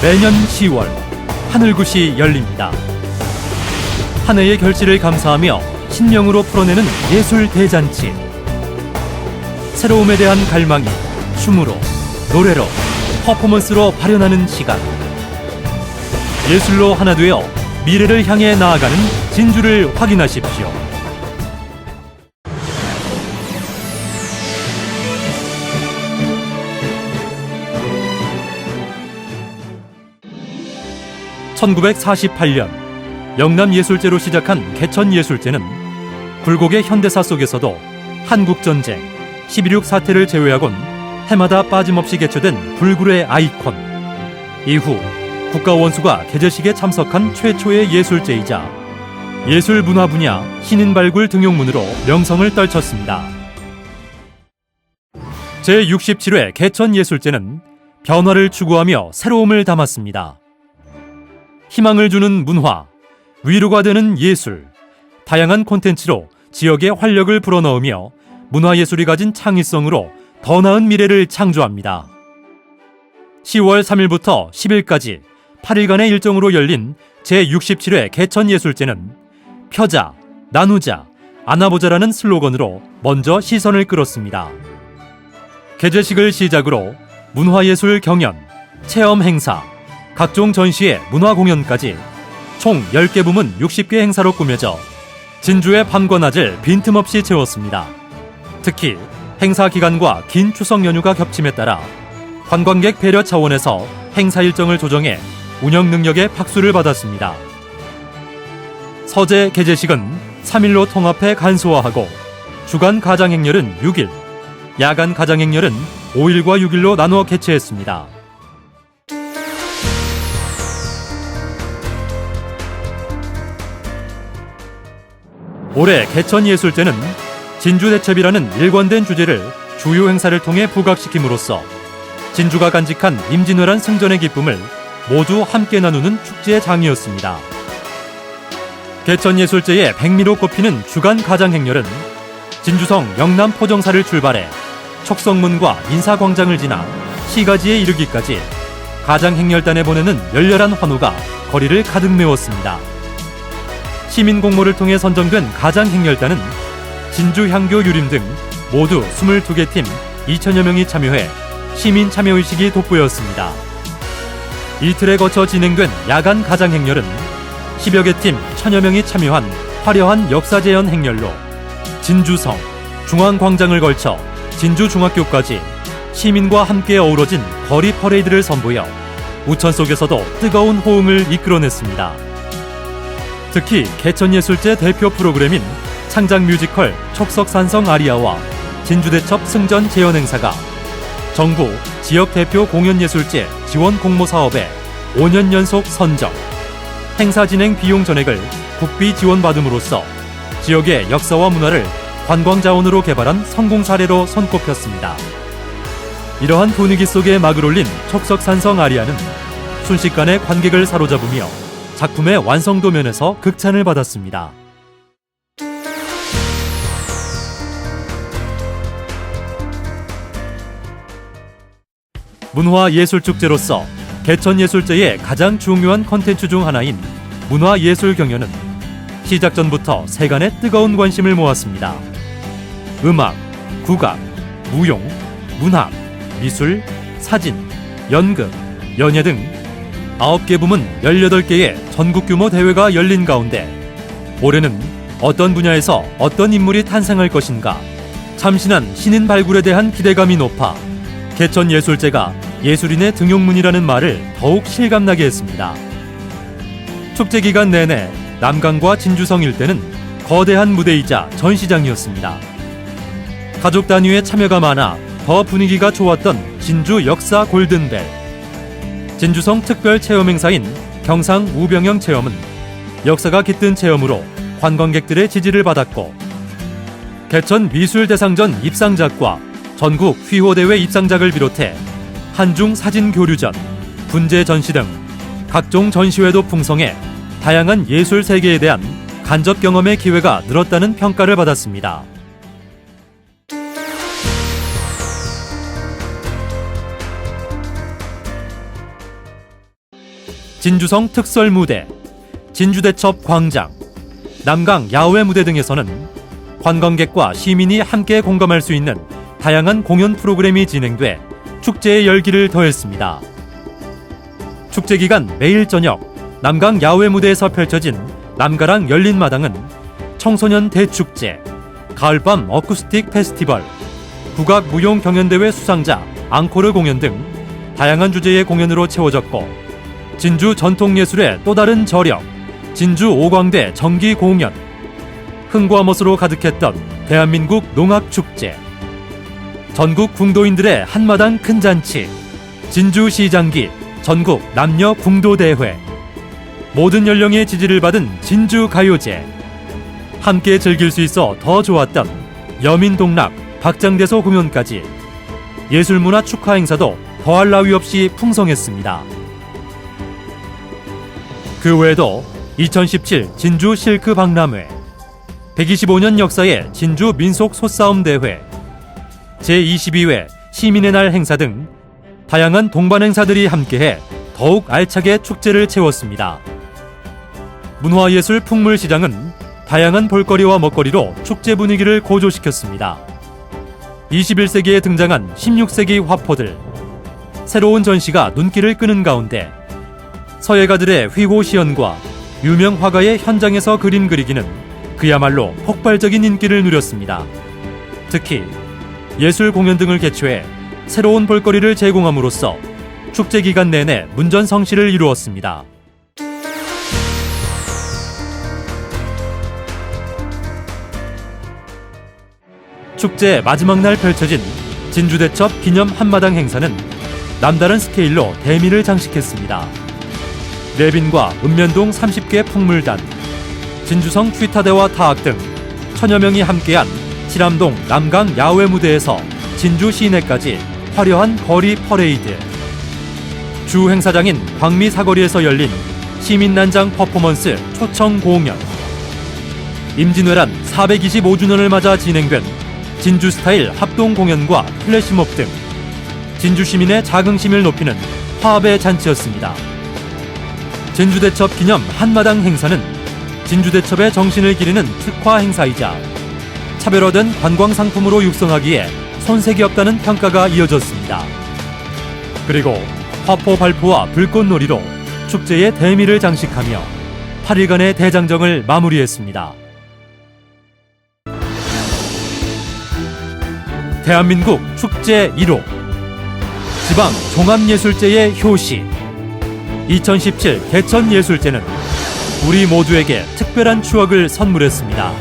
매년 10월 하늘굿이 열립니다. 한 해의 결실을 감사하며 신명으로 풀어내는 예술 대잔치. 새로움에 대한 갈망이 춤으로, 노래로, 퍼포먼스로 발현하는 시간. 예술로 하나 되어 미래를 향해 나아가는 진주를 확인하십시오. (1948년) 영남예술제로 시작한 개천예술제는 굴곡의 현대사 속에서도 한국전쟁, 12.6 사태를 제외하곤 해마다 빠짐없이 개최된 불굴의 아이콘. 이후 국가 원수가 개제식에 참석한 최초의 예술제이자 예술 문화 분야 신인 발굴 등용문으로 명성을 떨쳤습니다. 제67회 개천 예술제는 변화를 추구하며 새로움을 담았습니다. 희망을 주는 문화, 위로가 되는 예술, 다양한 콘텐츠로 지역의 활력을 불어넣으며 문화예술이 가진 창의성으로 더 나은 미래를 창조합니다. 10월 3일부터 10일까지 8일간의 일정으로 열린 제67회 개천예술제는 펴자, 나누자, 안아보자라는 슬로건으로 먼저 시선을 끌었습니다. 개제식을 시작으로 문화예술 경연, 체험 행사, 각종 전시회 문화 공연까지 총 10개 부문 60개 행사로 꾸며져 진주의 밤과 낮을 빈틈없이 채웠습니다. 특히 행사 기간과 긴 추석 연휴가 겹침에 따라 관광객 배려 차원에서 행사 일정을 조정해 운영 능력에 박수를 받았습니다. 서재 개제식은 3일로 통합해 간소화하고 주간 가장행렬은 6일, 야간 가장행렬은 5일과 6일로 나누어 개최했습니다. 올해 개천예술제는 진주대첩이라는 일관된 주제를 주요 행사를 통해 부각시킴으로써 진주가 간직한 임진왜란 승전의 기쁨을 모두 함께 나누는 축제의 장이었습니다. 개천예술제의 백미로 꼽히는 주간 가장 행렬은 진주성 영남 포정사를 출발해 척성문과 인사광장을 지나 시가지에 이르기까지 가장 행렬단에 보내는 열렬한 환호가 거리를 가득 메웠습니다. 시민 공모를 통해 선정된 가장 행렬단은 진주 향교 유림 등 모두 22개 팀 2천여 명이 참여해 시민 참여 의식이 돋보였습니다. 이틀에 거쳐 진행된 야간 가장 행렬은 10여 개팀 천여 명이 참여한 화려한 역사재현 행렬로 진주성, 중앙광장을 걸쳐 진주중학교까지 시민과 함께 어우러진 거리 퍼레이드를 선보여 우천 속에서도 뜨거운 호응을 이끌어냈습니다. 특히 개천예술제 대표 프로그램인 창작 뮤지컬 촉석산성 아리아와 진주대첩 승전 재현 행사가 정부 지역 대표 공연예술제 지원 공모 사업에 5년 연속 선정, 행사 진행 비용 전액을 국비 지원받음으로써 지역의 역사와 문화를 관광 자원으로 개발한 성공 사례로 손꼽혔습니다. 이러한 분위기 속에 막을 올린 촉석산성 아리아는 순식간에 관객을 사로잡으며 작품의 완성도 면에서 극찬을 받았습니다. 문화예술축제로서 개천예술제의 가장 중요한 컨텐츠 중 하나인 문화예술 경연은 시작 전부터 세간의 뜨거운 관심을 모았습니다. 음악, 국악, 무용, 문학, 미술, 사진, 연극, 연예 등 9개 부문 18개의 전국 규모 대회가 열린 가운데 올해는 어떤 분야에서 어떤 인물이 탄생할 것인가 참신한 신인 발굴에 대한 기대감이 높아 개천 예술제가 예술인의 등용문이라는 말을 더욱 실감나게 했습니다. 축제 기간 내내 남강과 진주성 일대는 거대한 무대이자 전시장이었습니다. 가족 단위의 참여가 많아 더 분위기가 좋았던 진주 역사 골든벨. 진주성 특별 체험 행사인 경상 우병영 체험은 역사가 깃든 체험으로 관광객들의 지지를 받았고 개천 미술대상전 입상작과 전국 휘호대회 입상작을 비롯해 한중 사진 교류전, 분재 전시 등 각종 전시회도 풍성해 다양한 예술 세계에 대한 간접 경험의 기회가 늘었다는 평가를 받았습니다. 진주성 특설 무대, 진주대첩 광장, 남강 야외 무대 등에서는 관광객과 시민이 함께 공감할 수 있는 다양한 공연 프로그램이 진행돼 축제의 열기를 더했습니다. 축제 기간 매일 저녁 남강 야외 무대에서 펼쳐진 남가랑 열린 마당은 청소년 대축제, 가을밤 어쿠스틱 페스티벌, 국악 무용 경연대회 수상자 앙코르 공연 등 다양한 주제의 공연으로 채워졌고 진주 전통예술의 또 다른 저력, 진주 오광대 정기 공연, 흥과 멋으로 가득했던 대한민국 농악축제, 전국 궁도인들의 한마당 큰 잔치, 진주시장기 전국 남녀 궁도대회, 모든 연령의 지지를 받은 진주 가요제, 함께 즐길 수 있어 더 좋았던 여민동락, 박장대소 공연까지 예술문화 축하 행사도 더할 나위 없이 풍성했습니다. 그 외에도 2017 진주 실크 박람회, 125년 역사의 진주 민속 소싸움 대회, 제22회 시민의 날 행사 등 다양한 동반 행사들이 함께해 더욱 알차게 축제를 채웠습니다. 문화예술 풍물시장은 다양한 볼거리와 먹거리로 축제 분위기를 고조시켰습니다. 21세기에 등장한 16세기 화포들, 새로운 전시가 눈길을 끄는 가운데 서예가들의 휘고 시연과 유명 화가의 현장에서 그림 그리기는 그야말로 폭발적인 인기를 누렸습니다. 특히 예술 공연 등을 개최해 새로운 볼거리를 제공함으로써 축제 기간 내내 문전성시를 이루었습니다. 축제 마지막 날 펼쳐진 진주대첩 기념 한마당 행사는 남다른 스케일로 대미를 장식했습니다. 내빈과 읍면동 30개 풍물단, 진주성 취타대와 타악 등 천여 명이 함께한 칠암동 남강 야외 무대에서 진주 시내까지 화려한 거리 퍼레이드. 주 행사장인 광미 사거리에서 열린 시민난장 퍼포먼스 초청 공연. 임진왜란 425주년을 맞아 진행된 진주 스타일 합동 공연과 플래시몹 등 진주 시민의 자긍심을 높이는 화합의 잔치였습니다. 진주대첩 기념 한마당 행사는 진주대첩의 정신을 기리는 특화 행사이자 차별화된 관광 상품으로 육성하기에 손색이 없다는 평가가 이어졌습니다. 그리고 화포 발포와 불꽃놀이로 축제의 대미를 장식하며 8일간의 대장정을 마무리했습니다. 대한민국 축제 1호 지방 종합예술제의 효시 2017 개천예술제는 우리 모두에게 특별한 추억을 선물했습니다.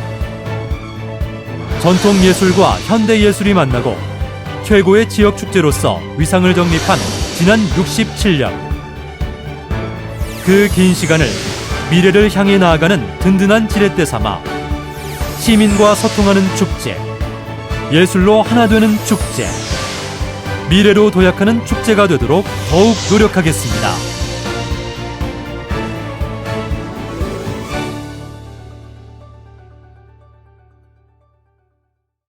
전통예술과 현대예술이 만나고 최고의 지역 축제로서 위상을 정립한 지난 67년 그 긴 시간을 미래를 향해 나아가는 든든한 지렛대 삼아 시민과 소통하는 축제 예술로 하나 되는 축제 미래로 도약하는 축제가 되도록 더욱 노력하겠습니다.